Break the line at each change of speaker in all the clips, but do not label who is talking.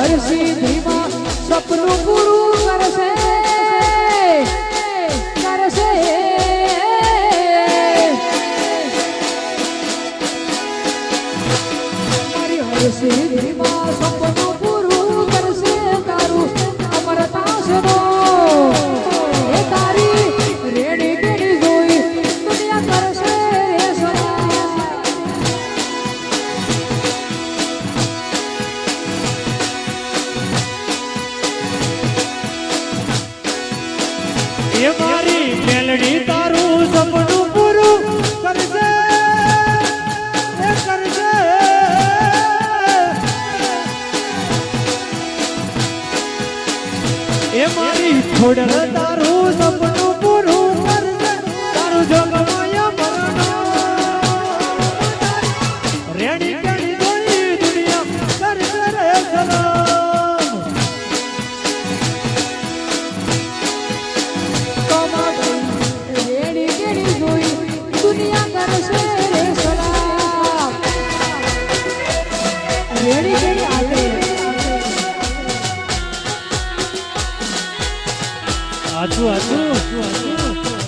હરસિદ્ધિમાં સપનું પૂરું એ
મારી મેલડી તારું સપનું પૂરું કરશે એ કરશે એ મારી તારું સપનું સલામ
રેડી કેડી આવે
આછું આછું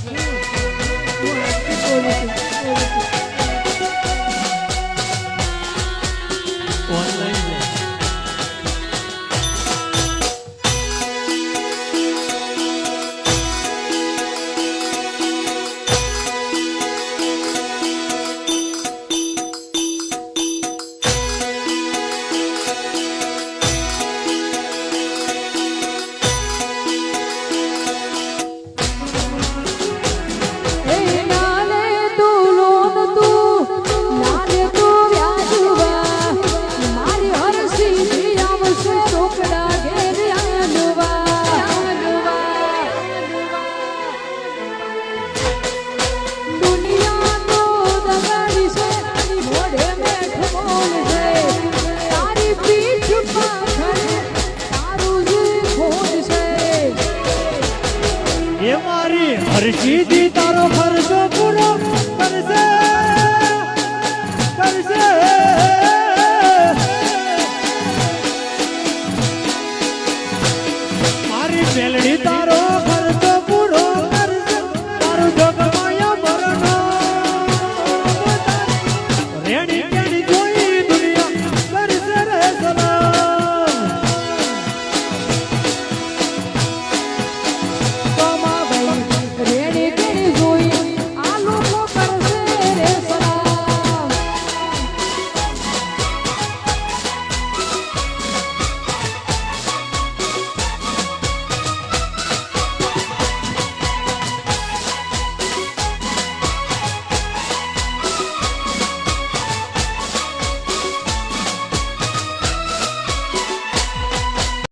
હર્ષિદી તારો ફરજો પૂરો કરશે
કરશે. મારી બેલડી તારો ફરજો પૂરો કરશે, તારું જગમાયા મરણો. રેણી